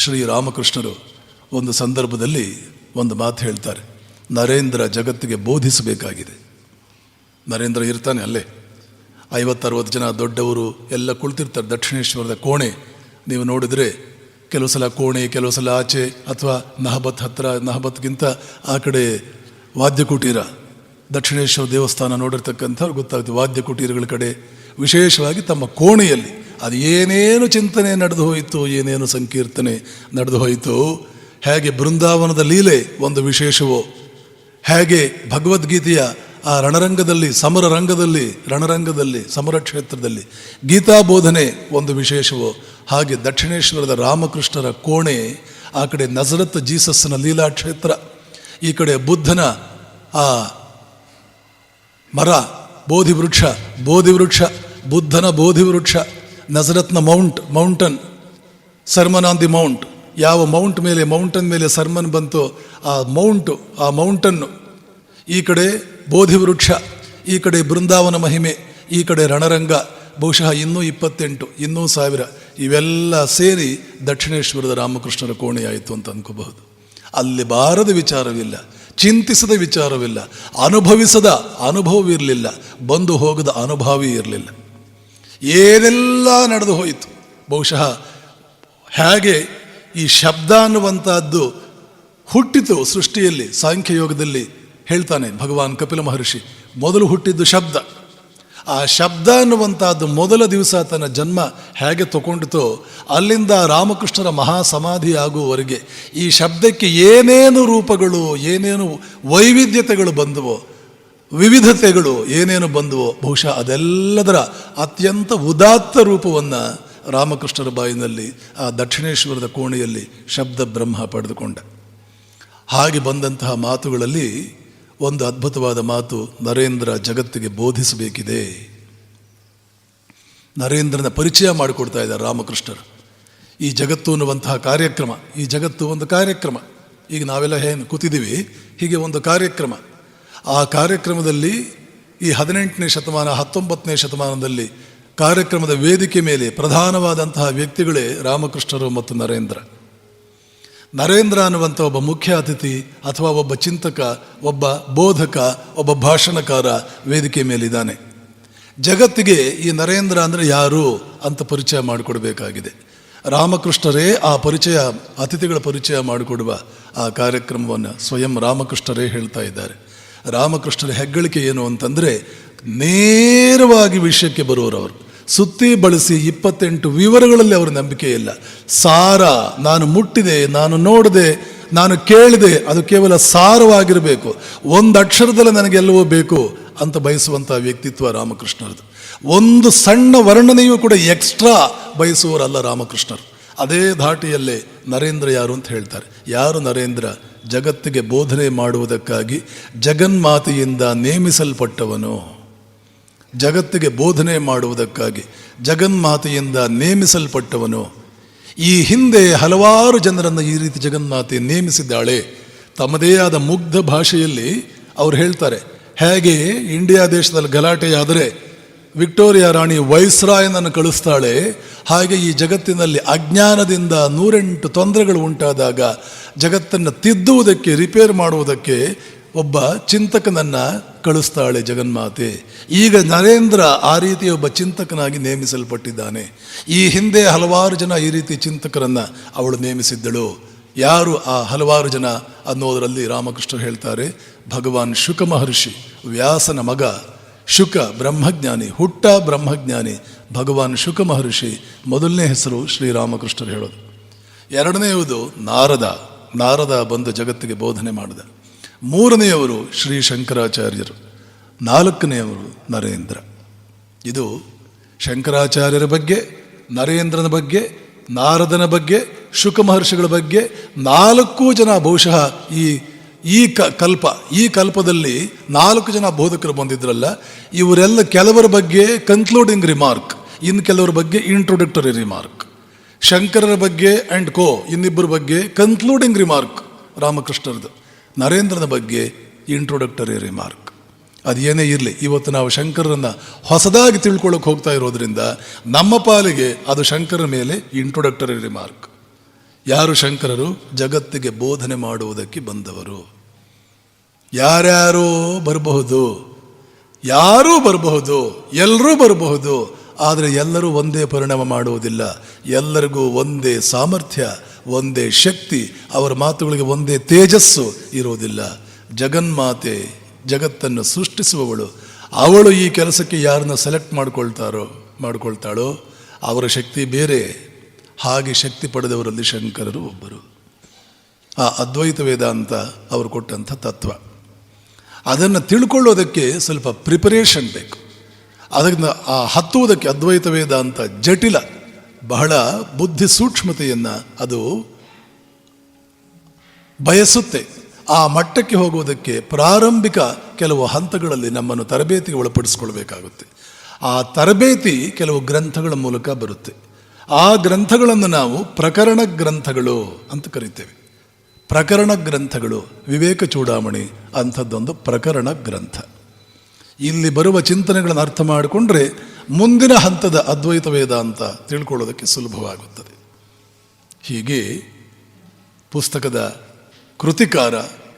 ಶ್ರೀರಾಮಕೃಷ್ಣರು ಒಂದು ಸಂದರ್ಭದಲ್ಲಿ ಒಂದು ಮಾತು ಹೇಳ್ತಾರೆ. ನರೇಂದ್ರ ಜಗತ್ತಿಗೆ ಬೋಧಿಸಬೇಕಾಗಿದೆ. ನರೇಂದ್ರ ಇರ್ತಾನೆ ಅಲ್ಲೇ. ಐವತ್ತರವತ್ತು ಜನ ದೊಡ್ಡವರು ಎಲ್ಲ ಕುಳಿತಿರ್ತಾರೆ. ದಕ್ಷಿಣೇಶ್ವರದ ಕೋಣೆ ನೀವು ನೋಡಿದರೆ ಕೆಲವು ಸಲ ಕೋಣೆ, ಕೆಲವು ಸಲ ಆಚೆ ಅಥವಾ ನಹಬತ್ ಹತ್ರ, ನಹಬತ್ಗಿಂತ ಆ ಕಡೆ ವಾದ್ಯ ಕುಟೀರ ದಕ್ಷಿಣೇಶ್ವರ ದೇವಸ್ಥಾನ ನೋಡಿರ್ತಕ್ಕಂಥವ್ರು ಗೊತ್ತಾಗುತ್ತೆ ವಾದ್ಯ ಕುಟೀರಗಳ ಕಡೆ ವಿಶೇಷವಾಗಿ ತಮ್ಮ ಕೋಣೆಯಲ್ಲಿ ಅದು ಏನೇನು ಚಿಂತನೆ ನಡೆದು ಹೋಯಿತು, ಏನೇನು ಸಂಕೀರ್ತನೆ ನಡೆದು ಹೋಯಿತು, ಹೇಗೆ ಬೃಂದಾವನದ ಲೀಲೆ ಒಂದು ವಿಶೇಷವೋ, ಹೇಗೆ ಭಗವದ್ಗೀತೆಯ ಆ ರಣರಂಗದಲ್ಲಿ, ಸಮರ ರಂಗದಲ್ಲಿ, ರಣರಂಗದಲ್ಲಿ, ಸಮರ ಕ್ಷೇತ್ರದಲ್ಲಿ ಗೀತಾ ಬೋಧನೆ ಒಂದು ವಿಶೇಷವೋ, ಹಾಗೆ ದಕ್ಷಿಣೇಶ್ವರದ ರಾಮಕೃಷ್ಣರ ಕೋಣೆ, ಆ ಕಡೆ ನಜರತ್ ಜೀಸಸ್ನ ಲೀಲಾ ಕ್ಷೇತ್ರ, ಈ ಕಡೆ ಬುದ್ಧನ ಆ ಮರ, ಬೋಧಿವೃಕ್ಷ ಬೋಧಿ ವೃಕ್ಷ ಬುದ್ಧನ ಬೋಧಿ ವೃಕ್ಷ ನಜರತ್ನ mount, mountain sermon on the mount. ಯಾವ ಮೌಂಟ್ ಮೇಲೆ, ಮೌಂಟನ್ ಮೇಲೆ ಸರ್ಮನ್ ಬಂತೋ ಆ ಮೌಂಟು, ಆ ಮೌಂಟನ್ನು ಈ ಕಡೆ ಬೋಧಿ ವೃಕ್ಷ, ಈ ಕಡೆ ಬೃಂದಾವನ ಮಹಿಮೆ, ಈ ಕಡೆ ರಣರಂಗ, ಬಹುಶಃ ಇನ್ನೂ ಇಪ್ಪತ್ತೆಂಟು, ಇನ್ನೂ ಸಾವಿರ, ಇವೆಲ್ಲ ಸೇರಿ ದಕ್ಷಿಣೇಶ್ವರದ ರಾಮಕೃಷ್ಣರ ಕೋಣೆಯಾಯಿತು ಅಂತ ಅನ್ಕೋಬಹುದು. ಅಲ್ಲಿ ಬಾರದ ವಿಚಾರವಿಲ್ಲ, ಚಿಂತಿಸದ ವಿಚಾರವಿಲ್ಲ, ಅನುಭವಿಸದ ಅನುಭವವಿರಲಿಲ್ಲ, ಬಂದು ಹೋಗದ ಅನುಭಾವಿ ಇರಲಿಲ್ಲ. ಏನೆಲ್ಲ ನಡೆದು ಹೋಯಿತು. ಬಹುಶಃ ಹೇಗೆ ಈ ಶಬ್ದ ಅನ್ನುವಂಥದ್ದು ಹುಟ್ಟಿತು ಸೃಷ್ಟಿಯಲ್ಲಿ, ಸಾಂಖ್ಯಯೋಗದಲ್ಲಿ ಹೇಳ್ತಾನೆ ಭಗವಾನ್ ಕಪಿಲ ಮಹರ್ಷಿ. ಮೊದಲು ಹುಟ್ಟಿದ್ದು ಶಬ್ದ. ಆ ಶಬ್ದ ಅನ್ನುವಂಥದ್ದು ಮೊದಲ ದಿವಸ ತನ್ನ ಜನ್ಮ ಹೇಗೆ ತಗೊಂಡಿತೋ ಅಲ್ಲಿಂದ ರಾಮಕೃಷ್ಣರ ಮಹಾ ಸಮಾಧಿ ಆಗುವವರೆಗೆ ಈ ಶಬ್ದಕ್ಕೆ ಏನೇನು ರೂಪಗಳು, ಏನೇನು ವೈವಿಧ್ಯತೆಗಳು ಬಂದವೋ ವಿವಿಧತೆಗಳು ಏನೇನು ಬಂದವೋ ಬಹುಶಃ ಅದೆಲ್ಲದರ ಅತ್ಯಂತ ಉದಾತ್ತ ರೂಪವನ್ನು ರಾಮಕೃಷ್ಣರ ಬಾಯಿನಲ್ಲಿ ಆ ದಕ್ಷಿಣೇಶ್ವರದ ಕೋಣೆಯಲ್ಲಿ ಶಬ್ದ ಬ್ರಹ್ಮ ಪಡೆದುಕೊಂಡ. ಹಾಗೆ ಬಂದಂತಹ ಮಾತುಗಳಲ್ಲಿ ಒಂದು ಅದ್ಭುತವಾದ ಮಾತು ನರೇಂದ್ರ ಜಗತ್ತಿಗೆ ಬೋಧಿಸಬೇಕಿದೆ. ನರೇಂದ್ರನ ಪರಿಚಯ ಮಾಡಿಕೊಡ್ತಾ ಇದ್ದಾರೆ ರಾಮಕೃಷ್ಣರು. ಈ ಜಗತ್ತು ಅನ್ನುವಂತಹ ಕಾರ್ಯಕ್ರಮ, ಈ ಜಗತ್ತು ಒಂದು ಕಾರ್ಯಕ್ರಮ. ಈಗ ನಾವೆಲ್ಲ ಏನು ಕೂತಿದ್ದೀವಿ, ಹೀಗೆ ಒಂದು ಕಾರ್ಯಕ್ರಮ. ಆ ಕಾರ್ಯಕ್ರಮದಲ್ಲಿ ಈ ಹದಿನೆಂಟನೇ ಶತಮಾನ, ಹತ್ತೊಂಬತ್ತನೇ ಶತಮಾನದಲ್ಲಿ ಕಾರ್ಯಕ್ರಮದ ವೇದಿಕೆ ಮೇಲೆ ಪ್ರಧಾನವಾದಂತಹ ವ್ಯಕ್ತಿಗಳೇ ರಾಮಕೃಷ್ಣರು ಮತ್ತು ನರೇಂದ್ರ. ನರೇಂದ್ರ ಅನ್ನುವಂಥ ಒಬ್ಬ ಮುಖ್ಯ ಅತಿಥಿ ಅಥವಾ ಒಬ್ಬ ಚಿಂತಕ, ಒಬ್ಬ ಬೋಧಕ, ಒಬ್ಬ ಭಾಷಣಕಾರ ವೇದಿಕೆ ಮೇಲಿದ್ದಾನೆ. ಜಗತ್ತಿಗೆ ಈ ನರೇಂದ್ರ ಅಂದರೆ ಯಾರು ಅಂತ ಪರಿಚಯ ಮಾಡಿಕೊಡಬೇಕಾಗಿದೆ. ರಾಮಕೃಷ್ಣರೇ ಆ ಪರಿಚಯ, ಅತಿಥಿಗಳ ಪರಿಚಯ ಮಾಡಿಕೊಡುವ ಆ ಕಾರ್ಯಕ್ರಮವನ್ನು ಸ್ವಯಂ ರಾಮಕೃಷ್ಣರೇ ಹೇಳ್ತಾ ಇದ್ದಾರೆ. ರಾಮಕೃಷ್ಣರ ಹೆಗ್ಗಳಿಕೆ ಏನು ಅಂತಂದರೆ ನೇರವಾಗಿ ವಿಷಯಕ್ಕೆ ಬರುವರವರು. ಸುತ್ತಿ ಬಳಸಿ ಇಪ್ಪತ್ತೆಂಟು ವಿವರಗಳಲ್ಲಿ ಅವರ ನಂಬಿಕೆ ಇಲ್ಲ. ಸಾರ, ನಾನು ಮುಟ್ಟಿದೆ, ನಾನು ನೋಡಿದೆ, ನಾನು ಕೇಳಿದೆ, ಅದು ಕೇವಲ ಸಾರವಾಗಿರಬೇಕು. ಒಂದು ಅಕ್ಷರದಲ್ಲಿ ನನಗೆಲ್ಲವೂ ಬೇಕು ಅಂತ ಬಯಸುವಂಥ ವ್ಯಕ್ತಿತ್ವ ರಾಮಕೃಷ್ಣರದು ಒಂದು ಸಣ್ಣ ವರ್ಣನೆಯೂ ಕೂಡ ಎಕ್ಸ್ಟ್ರಾ ಬಯಸುವವರಲ್ಲ ರಾಮಕೃಷ್ಣರು. ಅದೇ ಧಾಟಿಯಲ್ಲೇ ನರೇಂದ್ರ ಯಾರು ಅಂತ ಹೇಳ್ತಾರೆ. ಯಾರು ನರೇಂದ್ರ? ಜಗತ್ತಿಗೆ ಬೋಧನೆ ಮಾಡುವುದಕ್ಕಾಗಿ ಜಗನ್ಮಾತೆಯಿಂದ ನೇಮಿಸಲ್ಪಟ್ಟವನು. ಜಗತ್ತಿಗೆ ಬೋಧನೆ ಮಾಡುವುದಕ್ಕಾಗಿ ಜಗನ್ಮಾತೆಯಿಂದ ನೇಮಿಸಲ್ಪಟ್ಟವನು. ಈ ಹಿಂದೆ ಹಲವಾರು ಜನರನ್ನು ಈ ರೀತಿ ಜಗನ್ಮಾತೆ ನೇಮಿಸಿದ್ದಾಳೆ. ತಮ್ಮದೇ ಆದ ಮುಗ್ಧ ಭಾಷೆಯಲ್ಲಿ ಅವ್ರು ಹೇಳ್ತಾರೆ, ಹೇಗೆ ಇಂಡಿಯಾ ದೇಶದಲ್ಲಿ ಗಲಾಟೆಯಾದರೆ ವಿಕ್ಟೋರಿಯಾ ರಾಣಿ ವೈಸ್ರಾಯನನ್ನು ಕಳಿಸ್ತಾಳೆ. ಹಾಗೆ ಈ ಜಗತ್ತಿನಲ್ಲಿ ಅಜ್ಞಾನದಿಂದ ನೂರೆಂಟು ತೊಂದರೆಗಳು ಉಂಟಾದಾಗ ಜಗತ್ತನ್ನು ತಿದ್ದುವುದಕ್ಕೆ ರಿಪೇರ್ ಮಾಡುವುದಕ್ಕೆ ಒಬ್ಬ ಚಿಂತಕನನ್ನು ಕಳಿಸ್ತಾಳೆ ಜಗನ್ಮಾತೆ. ಈಗ ನರೇಂದ್ರ ಆ ರೀತಿ ಒಬ್ಬ ಚಿಂತಕನಾಗಿ ನೇಮಿಸಲ್ಪಟ್ಟಿದ್ದಾನೆ. ಈ ಹಿಂದೆ ಹಲವಾರು ಜನ ಈ ರೀತಿ ಚಿಂತಕರನ್ನು ಅವಳು ನೇಮಿಸಿದ್ದಳು. ಯಾರು ಆ ಹಲವಾರು ಜನ ಅನ್ನೋದರಲ್ಲಿ ರಾಮಕೃಷ್ಣ ಹೇಳ್ತಾರೆ, ಭಗವಾನ್ ಶುಕ ಮಹರ್ಷಿ ವ್ಯಾಸನ ಮಗ ಶುಕ ಬ್ರಹ್ಮಜ್ಞಾನಿ, ಹುಟ್ಟ ಬ್ರಹ್ಮಜ್ಞಾನಿ ಭಗವಾನ್ ಶುಕ ಮಹರ್ಷಿ. ಮೊದಲನೇ ಹೆಸರು ಶ್ರೀರಾಮಕೃಷ್ಣರು ಹೇಳೋದು. ಎರಡನೆಯದು ನಾರದ ನಾರದ ಬಂದು ಜಗತ್ತಿಗೆ ಬೋಧನೆ ಮಾಡಿದ. ಮೂರನೆಯವರು ಶ್ರೀ ಶಂಕರಾಚಾರ್ಯರು. ನಾಲ್ಕನೆಯವರು ನರೇಂದ್ರ. ಇದು ಶಂಕರಾಚಾರ್ಯರ ಬಗ್ಗೆ, ನರೇಂದ್ರನ ಬಗ್ಗೆ, ನಾರದನ ಬಗ್ಗೆ, ಶುಕ ಮಹರ್ಷಿಗಳ ಬಗ್ಗೆ ನಾಲ್ಕು ಜನ ಬಹುಶಃ ಈ ಈ ಕ, ಕಲ್ಪ, ಈ ಕಲ್ಪದಲ್ಲಿ ನಾಲ್ಕು ಜನ ಬೋಧಕರು ಬಂದಿದ್ರಲ್ಲ, ಇವರೆಲ್ಲ ಕೆಲವರ ಬಗ್ಗೆ ಕನ್ಕ್ಲೂಡಿಂಗ್ ರಿಮಾರ್ಕ್ ಇನ್ನು ಕೆಲವರ ಬಗ್ಗೆ ಇಂಟ್ರೊಡಕ್ಟರಿ ರಿಮಾರ್ಕ್ ಶಂಕರರ ಬಗ್ಗೆ ಆ್ಯಂಡ್ ಕೋ ಇನ್ನಿಬ್ಬರ ಬಗ್ಗೆ ಕನ್ಕ್ಲೂಡಿಂಗ್ ರಿಮಾರ್ಕ್ ರಾಮಕೃಷ್ಣರದು. ನರೇಂದ್ರನ ಬಗ್ಗೆ ಇಂಟ್ರೊಡಕ್ಟರಿ ರಿಮಾರ್ಕ್ ಅದೇನೇ ಇರಲಿ, ಇವತ್ತು ನಾವು ಶಂಕರರನ್ನ ಹೊಸದಾಗಿ ತಿಳ್ಕೊಳ್ಳೋಕೆ ಹೋಗ್ತಾ ಇರೋದ್ರಿಂದ ನಮ್ಮ ಪಾಲಿಗೆ ಅದು ಶಂಕರ ಮೇಲೆ ಇಂಟ್ರೊಡಕ್ಟರಿ ರಿಮಾರ್ಕ್ ಯಾರು ಶಂಕರರು? ಜಗತ್ತಿಗೆ ಬೋಧನೆ ಮಾಡುವುದಕ್ಕೆ ಬಂದವರು. ಯಾರ್ಯಾರೋ ಬರಬಹುದು, ಯಾರೂ ಬರಬಹುದು ಎಲ್ಲರೂ ಬರಬಹುದು, ಆದರೆ ಎಲ್ಲರೂ ಒಂದೇ ಪರಿಣಾಮ ಮಾಡುವುದಿಲ್ಲ. ಎಲ್ಲರಿಗೂ ಒಂದೇ ಸಾಮರ್ಥ್ಯ, ಒಂದೇ ಶಕ್ತಿ, ಅವರ ಮಾತುಗಳಿಗೆ ಒಂದೇ ತೇಜಸ್ಸು ಇರುವುದಿಲ್ಲ. ಜಗನ್ಮಾತೆ ಜಗತ್ತನ್ನು ಸೃಷ್ಟಿಸುವವಳು. ಅವಳು ಈ ಕೆಲಸಕ್ಕೆ ಯಾರನ್ನ ಸೆಲೆಕ್ಟ್ ಮಾಡ್ಕೊಳ್ತಾರೋ, ಮಾಡ್ಕೊಳ್ತಾಳೋ? ಅವರ ಶಕ್ತಿ ಬೇರೆ ಹಾಗೆ ಶಕ್ತಿ ಪಡೆದವರಲ್ಲಿ ಶಂಕರರು ಒಬ್ಬರು. ಆ ಅದ್ವೈತ ವೇದಾಂತ ಅವರು ಕೊಟ್ಟಂಥ ತತ್ವ. ಅದನ್ನು ತಿಳ್ಕೊಳ್ಳೋದಕ್ಕೆ ಸ್ವಲ್ಪ ಪ್ರಿಪರೇಷನ್ ಬೇಕು. ಅದರಿಂದ ಆ ಹತ್ತುವುದಕ್ಕೆ ಅದ್ವೈತ ವೇದಾಂತ ಜಟಿಲ, ಬಹಳ ಬುದ್ಧಿ ಸೂಕ್ಷ್ಮತೆಯನ್ನು ಅದು ಬಯಸುತ್ತೆ. ಆ ಮಟ್ಟಕ್ಕೆ ಹೋಗುವುದಕ್ಕೆ ಪ್ರಾರಂಭಿಕ ಕೆಲವು ಹಂತಗಳಲ್ಲಿ ನಮ್ಮನ್ನು ತರಬೇತಿಗೆ ಒಳಪಡಿಸ್ಕೊಳ್ಬೇಕಾಗುತ್ತೆ. ಆ ತರಬೇತಿ ಕೆಲವು ಗ್ರಂಥಗಳ ಮೂಲಕ ಬರುತ್ತೆ. ಆ ಗ್ರಂಥಗಳನ್ನು ನಾವು ಪ್ರಕರಣ ಗ್ರಂಥಗಳು ಅಂತ ಕರಿತೇವೆ. ಪ್ರಕರಣ ಗ್ರಂಥಗಳು, ವಿವೇಕ ಚೂಡಾಮಣಿ ಅಂಥದ್ದೊಂದು ಪ್ರಕರಣ ಗ್ರಂಥ. ಇಲ್ಲಿ ಬರುವ ಚಿಂತನೆಗಳನ್ನು ಅರ್ಥ ಮಾಡಿಕೊಂಡ್ರೆ ಮುಂದಿನ ಹಂತದ ಅದ್ವೈತ ವೇದ ಅಂತ ತಿಳ್ಕೊಳ್ಳೋದಕ್ಕೆ ಸುಲಭವಾಗುತ್ತದೆ. ಹೀಗೆ ಪುಸ್ತಕದ ಕೃತಿಕಾರ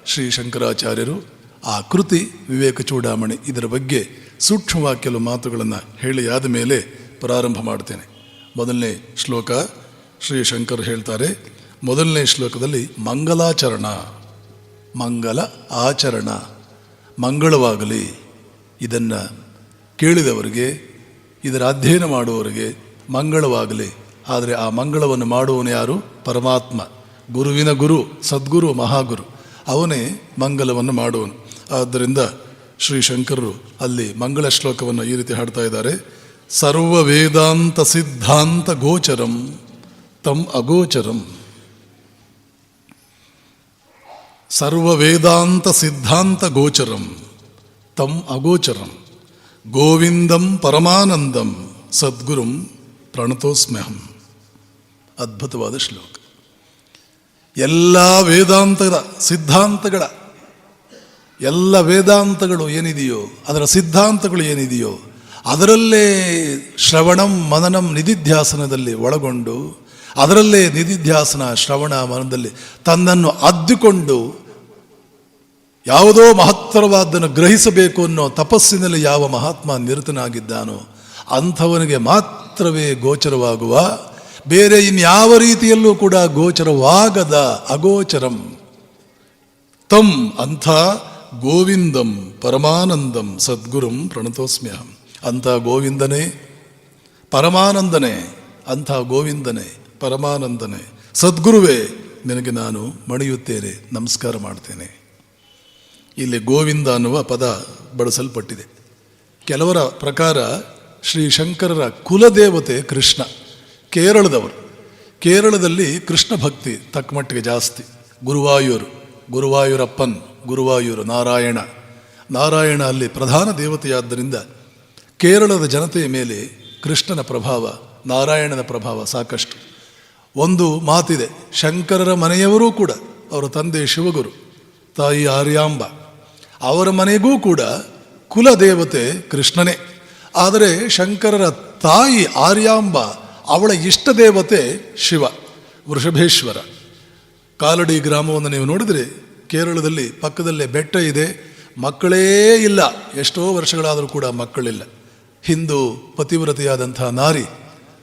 ಶ್ರೀ ಶಂಕರಾಚಾರ್ಯರು ಆ ಕೃತಿ ವಿವೇಕ ಚೂಡಾಮಣಿ ಇದರ ಬಗ್ಗೆ ಸೂಕ್ಷ್ಮವಾಗಿ ಕೆಲವು ಮಾತುಗಳನ್ನು ಹೇಳಿ ಆದ ಮೇಲೆ ಪ್ರಾರಂಭ ಮಾಡ್ತೇನೆ. ಮೊದಲನೇ ಶ್ಲೋಕ ಶ್ರೀ ಶಂಕರ್ ಹೇಳ್ತಾರೆ. ಮೊದಲನೇ ಶ್ಲೋಕದಲ್ಲಿ ಮಂಗಲಾಚರಣ. ಮಂಗಲ ಆಚರಣ. ಮಂಗಳವಾಗಲಿ. ಇದನ್ನು ಕೇಳಿದವರಿಗೆ, ಇದರ ಅಧ್ಯಯನ ಮಾಡುವವರಿಗೆ ಮಂಗಳವಾಗಲಿ. ಆದರೆ ಆ ಮಂಗಳವನ್ನು ಮಾಡುವವನು ಯಾರು? ಪರಮಾತ್ಮ. ಗುರುವಿನ ಗುರು, ಸದ್ಗುರು, ಮಹಾಗುರು. ಅವನೇ ಮಂಗಲವನ್ನು ಮಾಡುವನು. ಆದ್ದರಿಂದ ಶ್ರೀ ಶಂಕರರು ಅಲ್ಲಿ ಮಂಗಳ ಶ್ಲೋಕವನ್ನು ಈ ರೀತಿ ಹಾಡ್ತಾ ಇದ್ದಾರೆ. ಸರ್ವ ವೇದಾಂತ ಸಿದ್ಧಾಂತ ಗೋಚರಂ ತಮ್ ಅಗೋಚರಂ ಸರ್ವ ವೇದಾಂತ ಸಿದ್ಧಾಂತ ಗೋಚರಂ ತಮ್ ಅಗೋಚರಂ ಗೋವಿಂದಂ ಪರಮಾನಂದಂ ಸದ್ಗುರುಂ ಪ್ರಣತೋಸ್ಮ್ಯಹಂ ಅದ್ಭುತವಾದ ಶ್ಲೋಕ ಎಲ್ಲ ವೇದಾಂತದ ಸಿದ್ಧಾಂತಗಳ ಎಲ್ಲ ವೇದಾಂತಗಳು ಏನಿದೆಯೋ ಅದರ ಸಿದ್ಧಾಂತಗಳು ಏನಿದೆಯೋ ಅದರಲ್ಲೇ ಶ್ರವಣಂ ಮನನಂ ನಿಧಿಧ್ಯಾಸನದಲ್ಲಿ ಒಳಗೊಂಡು, ಅದರಲ್ಲೇ ನಿಧಿಧ್ಯಾಸನ ಶ್ರವಣ ಮನದಲ್ಲಿ ತನ್ನನ್ನು ಅದ್ದುಕೊಂಡು ಯಾವುದೋ ಮಹತ್ತರವಾದ್ದನ್ನು ಗ್ರಹಿಸಬೇಕು ಅನ್ನೋ ತಪಸ್ಸಿನಲ್ಲಿ ಯಾವ ಮಹಾತ್ಮ ನಿರತನಾಗಿದ್ದಾನೋ ಅಂಥವನಿಗೆ ಮಾತ್ರವೇ ಗೋಚರವಾಗುವ, ಬೇರೆ ಇನ್ಯಾವ ರೀತಿಯಲ್ಲೂ ಕೂಡ ಗೋಚರವಾಗದ ಅಗೋಚರಂ. ತಂ ಅಂಥ ಗೋವಿಂದಂ ಪರಮಾನಂದಂ ಸದ್ಗುರುಂ ಪ್ರಣತೋಸ್ಮ್ಯಹಂ. ಅಂಥ ಗೋವಿಂದನೇ, ಪರಮಾನಂದನೇ, ಅಂಥ ಗೋವಿಂದನೇ, ಪರಮಾನಂದನೇ. ಸದ್ಗುರುವೇ, ನಿನಗೆ ನಾನು ಮಣಿಯುತ್ತೇನೆ, ನಮಸ್ಕಾರ ಮಾಡ್ತೇನೆ. ಇಲ್ಲಿ ಗೋವಿಂದ ಅನ್ನುವ ಪದ ಬಳಸಲ್ಪಟ್ಟಿದೆ. ಕೆಲವರ ಪ್ರಕಾರ ಶ್ರೀ ಶಂಕರರ ಕುಲದೇವತೆ ಕೃಷ್ಣ, ಕೇರಳದವರು. ಕೇರಳದಲ್ಲಿ ಕೃಷ್ಣ ಭಕ್ತಿ ತಕ್ಕಮಟ್ಟಿಗೆ ಜಾಸ್ತಿ. ಗುರುವಾಯೂರು, ಗುರುವಾಯೂರಪ್ಪನ್, ಗುರುವಾಯೂರು ನಾರಾಯಣ. ನಾರಾಯಣ ಅಲ್ಲಿ ಪ್ರಧಾನ ದೇವತೆಯಾದ್ದರಿಂದ ಕೇರಳದ ಜನತೆಯ ಮೇಲೆ ಕೃಷ್ಣನ ಪ್ರಭಾವ, ನಾರಾಯಣನ ಪ್ರಭಾವ ಸಾಕಷ್ಟು. ಒಂದು ಮಾತಿದೆ, ಶಂಕರರ ಮನೆಯವರೂ ಕೂಡ ಅವರ ತಂದೆ ಶಿವಗುರು, ತಾಯಿ ಆರ್ಯಾಂಬ. ಅವರ ಮನೆಗೂ ಕೂಡ ಕುಲದೇವತೆ ಕೃಷ್ಣನೇ. ಆದರೆ ಶಂಕರರ ತಾಯಿ ಆರ್ಯಾಂಬ, ಅವಳ ಇಷ್ಟ ದೇವತೆ ಶಿವ, ವೃಷಭೇಶ್ವರ. ಕಾಲಡಿ ಗ್ರಾಮವನ್ನು ನೀವು ನೋಡಿದರೆ ಕೇರಳದಲ್ಲಿ ಪಕ್ಕದಲ್ಲೇ ಬೆಟ್ಟ ಇದೆ, ಮಕ್ಕಳೇ ಇಲ್ಲ, ಎಷ್ಟೋ ವರ್ಷಗಳಾದರೂ ಕೂಡ ಮಕ್ಕಳಿಲ್ಲ. ಹಿಂದೂ ಪತಿವ್ರತೆಯಾದಂಥ ನಾರಿ,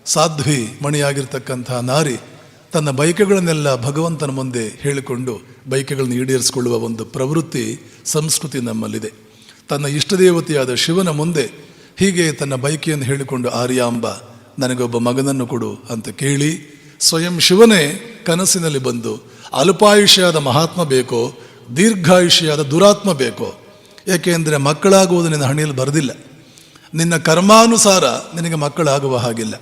ಸಾಧ್ವಿ ಮಣಿಯಾಗಿರ್ತಕ್ಕಂಥ ನಾರಿ ತನ್ನ ಬೈಕೆಗಳನ್ನೆಲ್ಲ ಭಗವಂತನ ಮುಂದೆ ಹೇಳಿಕೊಂಡು ಬೈಕೆಗಳನ್ನು ಈಡೇರಿಸಿಕೊಳ್ಳುವ ಒಂದು ಪ್ರವೃತ್ತಿ ಸಂಸ್ಕೃತಿ ನಮ್ಮಲ್ಲಿದೆ. ತನ್ನ ಇಷ್ಟದೇವತೆಯಾದ ಶಿವನ ಮುಂದೆ ಹೀಗೆ ತನ್ನ ಬೈಕೆಯನ್ನು ಹೇಳಿಕೊಂಡು, ಆರ್ಯಾಂಬ, ನನಗೊಬ್ಬ ಮಗನನ್ನು ಕೊಡು ಅಂತ ಕೇಳಿ ಸ್ವಯಂ ಶಿವನೇ ಕನಸಿನಲ್ಲಿ ಬಂದು, ಅಲ್ಪಾಯುಷ್ಯಾದ ಮಹಾತ್ಮ ಬೇಕೋ, ದೀರ್ಘಾಯುಷ್ಯಾದ ದುರಾತ್ಮ ಬೇಕೋ ಏಕೆಂದರೆ ಮಕ್ಕಳಾಗುವುದು ನಿನ್ನ ಹಣೆಯಲ್ಲಿ ಬರೆದಿಲ್ಲ. ನಿನ್ನ ಕರ್ಮಾನುಸಾರ ನಿನಗೆ ಮಕ್ಕಳಾಗುವ ಹಾಗಿಲ್ಲ.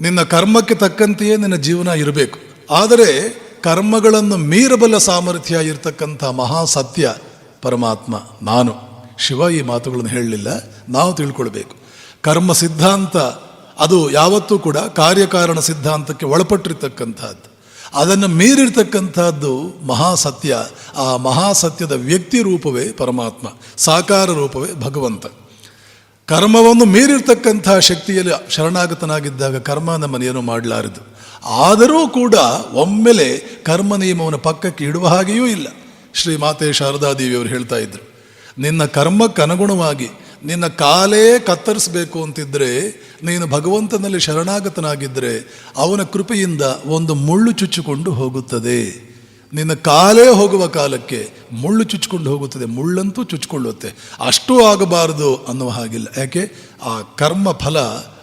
ನಿನ್ನ ಕರ್ಮಕ್ಕೆ ತಕ್ಕಂತೆಯೇ ನಿನ್ನ ಜೀವನ ಇರಬೇಕು. ಆದರೆ ಕರ್ಮಗಳನ್ನು ಮೀರಬಲ್ಲ ಸಾಮರ್ಥ್ಯ ಇರತಕ್ಕಂಥ ಮಹಾಸತ್ಯ ಪರಮಾತ್ಮ, ನಾನು. ಶಿವ ಈ ಮಾತುಗಳನ್ನು ಹೇಳಲಿಲ್ಲ, ನಾವು ತಿಳ್ಕೊಳ್ಬೇಕು. ಕರ್ಮ ಸಿದ್ಧಾಂತ, ಅದು ಯಾವತ್ತೂ ಕೂಡ ಕಾರ್ಯಕಾರಣ ಸಿದ್ಧಾಂತಕ್ಕೆ ಒಳಪಟ್ಟಿರ್ತಕ್ಕಂಥದ್ದು. ಅದನ್ನು ಮೀರಿರ್ತಕ್ಕಂಥದ್ದು ಮಹಾಸತ್ಯ ಆ ಮಹಾಸತ್ಯದ ವ್ಯಕ್ತಿ ರೂಪವೇ ಪರಮಾತ್ಮ, ಸಾಕಾರ ರೂಪವೇ ಭಗವಂತ. ಕರ್ಮವನ್ನು ಮೀರಿರ್ತಕ್ಕಂಥ ಶಕ್ತಿಯಲ್ಲಿ ಶರಣಾಗತನಾಗಿದ್ದಾಗ ಕರ್ಮ ನಮ್ಮನ್ನೇನು ಮಾಡಲಾರದು. ಆದರೂ ಕೂಡ ಒಮ್ಮೆಲೆ ಕರ್ಮ ನಿಯಮವನ್ನು ಪಕ್ಕಕ್ಕೆ ಇಡುವ ಹಾಗೆಯೂ ಇಲ್ಲ. ಶ್ರೀ ಮಾತೆ ಶಾರದಾದೇವಿಯವರು ಹೇಳ್ತಾ ಇದ್ದರು ನಿನ್ನ ಕರ್ಮಕ್ಕೆ ಅನುಗುಣವಾಗಿ ನಿನ್ನ ಕಾಲೇ ಕತ್ತರಿಸಬೇಕು ಅಂತಿದ್ರೆ, ನೀನು ಭಗವಂತನಲ್ಲಿ ಶರಣಾಗತನಾಗಿದ್ದರೆ ಅವನ ಕೃಪೆಯಿಂದ ಒಂದು ಮುಳ್ಳು ಚುಚ್ಚಿಕೊಂಡು ಹೋಗುತ್ತದೆ. ನಿನ್ನ ಕಾಲೇ ಹೋಗುವ ಕಾಲಕ್ಕೆ ಮುಳ್ಳು ಚುಚ್ಚಿಕೊಂಡು ಹೋಗುತ್ತದೆ, ಮುಳ್ಳಂತೂ ಚುಚ್ಕೊಳ್ಳುತ್ತೆ. ಅಷ್ಟೂ ಆಗಬಾರದು ಅನ್ನುವ ಹಾಗಿಲ್ಲ. ಯಾಕೆ? ಆ ಕರ್ಮ ಫಲ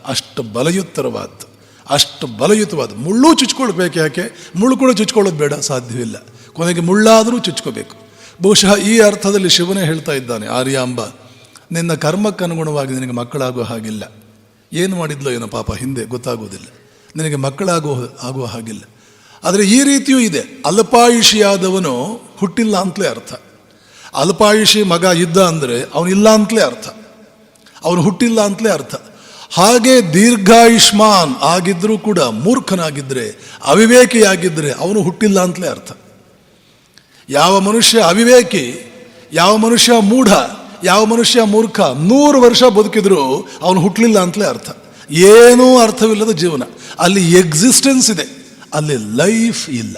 ಅಷ್ಟು ಬಲಯುತ್ತರವಾದ್ದು ಅಷ್ಟು ಬಲಯುತವಾದ. ಮುಳ್ಳು ಚುಚ್ಕೊಳ್ಬೇಕು ಯಾಕೆ? ಮುಳ್ಳು ಕೂಡ ಚುಚ್ಕೊಳ್ಳೋದು ಬೇಡ, ಸಾಧ್ಯವಿಲ್ಲ. ಕೊನೆಗೆ ಮುಳ್ಳಾದರೂ ಚುಚ್ಕೋಬೇಕು. ಬಹುಶಃ ಈ ಅರ್ಥದಲ್ಲಿ ಶಿವನೇ ಹೇಳ್ತಾ ಇದ್ದಾನೆ, ಆರ್ಯಾಂಬ, ನಿನ್ನ ಕರ್ಮಕ್ಕನುಗುಣವಾಗಿ ನಿನಗೆ ಮಕ್ಕಳಾಗುವ ಹಾಗಿಲ್ಲ. ಏನು ಮಾಡಿದ್ಲೋ ಏನೋ ಪಾಪ, ಹಿಂದೆ ಗೊತ್ತಾಗೋದಿಲ್ಲ ನಿನಗೆ ಮಕ್ಕಳಾಗುವ, ಆಗುವ ಹಾಗಿಲ್ಲ. ಆದರೆ ಈ ರೀತಿಯೂ ಇದೆ. ಅಲ್ಪಾಯುಷಿಯಾದವನು ಹುಟ್ಟಿಲ್ಲ ಅಂತಲೇ ಅರ್ಥ. ಅಲ್ಪಾಯುಷಿ ಮಗ ಇದ್ದ ಅಂದರೆ ಅವನಿಲ್ಲ ಅಂತಲೇ ಅರ್ಥ. ಅವನು ಹುಟ್ಟಿಲ್ಲ ಅಂತಲೇ ಅರ್ಥ. ಹಾಗೆ ದೀರ್ಘಾಯುಷ್ಮಾನ್ ಆಗಿದ್ದರೂ ಕೂಡ ಮೂರ್ಖನಾಗಿದ್ದರೆ ಅವಿವೇಕಿಯಾಗಿದ್ದರೆ ಅವನು ಹುಟ್ಟಿಲ್ಲ ಅಂತಲೇ ಅರ್ಥ. ಯಾವ ಮನುಷ್ಯ ಅವಿವೇಕಿ, ಯಾವ ಮನುಷ್ಯ ಮೂಢ, ಯಾವ ಮನುಷ್ಯ ಮೂರ್ಖ, ನೂರು ವರ್ಷ ಬದುಕಿದ್ರು ಅವನು ಹುಟ್ಟಲಿಲ್ಲ ಅಂತಲೇ ಅರ್ಥ. ಏನೂ ಅರ್ಥವಿಲ್ಲದ ಜೀವನ. ಅಲ್ಲಿ ಎಕ್ಸಿಸ್ಟೆನ್ಸ್ ಇದೆ. ಅಲ್ಲಿ ಲೈಫ್ ಇಲ್ಲ